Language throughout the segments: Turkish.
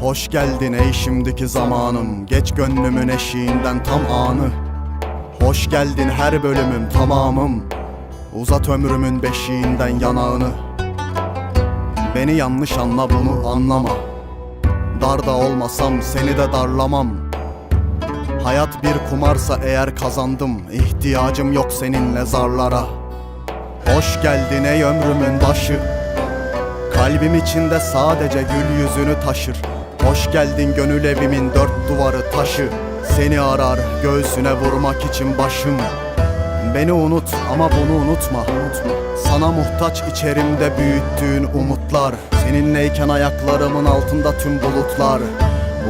Hoş geldin ey şimdiki zamanım. Geç gönlümün eşiğinden tam anı. Hoş geldin her bölümüm tamamım. Uzat ömrümün beşiğinden yanağını. Beni yanlış anla bunu anlama. Darda olmasam seni de darlamam. Hayat bir kumarsa eğer kazandım. İhtiyacım yok seninle zarlara. Hoş geldin ey ömrümün başı. Kalbim içinde sadece gül yüzünü taşır Hoş geldin gönül evimin dört duvarı taşı. Seni arar göğsüne vurmak için başım. Beni unut ama bunu unutma. Sana muhtaç içerimde büyüttüğün umutlar. Seninleyken ayaklarımın altında tüm bulutlar.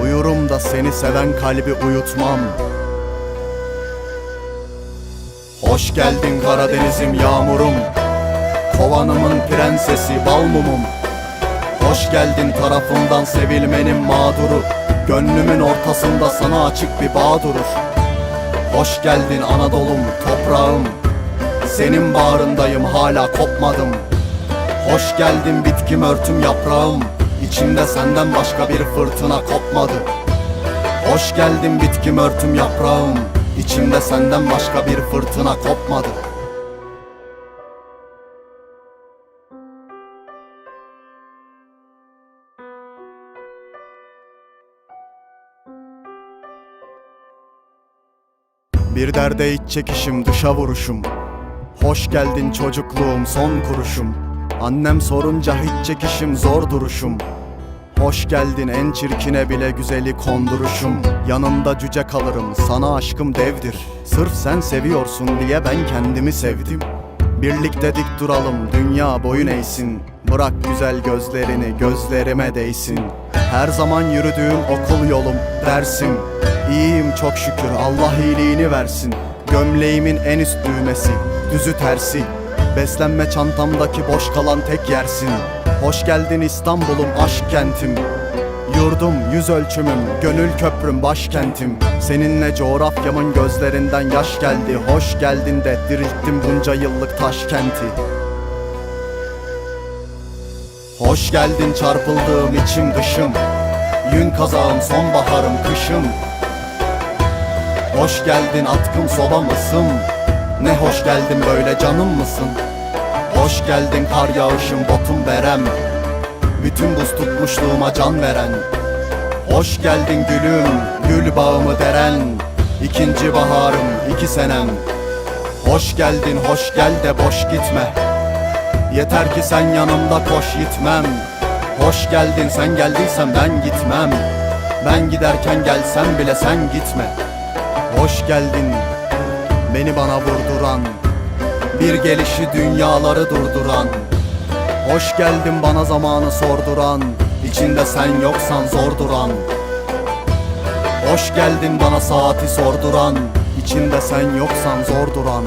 Uyurum da seni seven kalbi uyutmam. Hoş geldin Karadenizim yağmurum. Kovanımın prensesi bal mumum Hoş geldin tarafından sevilmenin mağduru. Gönlümün ortasında sana açık bir bağ durur. Hoş geldin Anadolu'm, toprağım. Senin bağrındayım hala kopmadım. Hoş geldin bitkim örtüm yaprağım. İçimde senden başka bir fırtına kopmadı. Hoş geldin bitkim örtüm yaprağım. İçimde senden başka bir fırtına kopmadı Bir derde iç çekişim dışa vuruşum. Hoş geldin çocukluğum son kuruşum. Annem sorunca hiç çekişim zor duruşum. Hoş geldin en çirkine bile güzeli konduruşum. Yanında cüce kalırım sana aşkım devdir. Sırf sen seviyorsun diye ben kendimi sevdim. Birlikte dik duralım dünya boyun eğsin. Bırak güzel gözlerini gözlerime değsin. Her zaman yürüdüğüm okul yolum dersim İyiyim çok şükür Allah iyiliğini versin. Gömleğimin en üst düğmesi düzü tersi. Beslenme çantamdaki boş kalan tek yersin. Hoş geldin İstanbul'um aşk kentim. Yurdum, yüz ölçümüm, gönül köprüm, başkentim. Seninle coğrafyamın gözlerinden yaş geldi. Hoş geldin de dirilttim bunca yıllık taşkenti. Hoş geldin çarpıldığım içim dışım. Yün kazağım sonbaharım kışım Hoş geldin atkım soba mısın? Ne hoş geldin böyle canım mısın? Hoş geldin kar yağışım botum verem Bütün buz tutmuşluğuma can veren. Hoş geldin gülüm, gül bağımı deren. İkinci baharım, iki senem. Hoş geldin, hoş gel de boş gitme. Yeter ki sen yanımda koş gitmem Hoş geldin sen geldiysen ben gitmem. Ben giderken gelsen bile sen gitme Hoş geldin beni bana vurduran Bir gelişi dünyaları durduran. Hoş geldin bana zamanı sorduran İçinde sen yoksan zor duran. Hoş geldin bana saati sorduran İçinde sen yoksan zor duran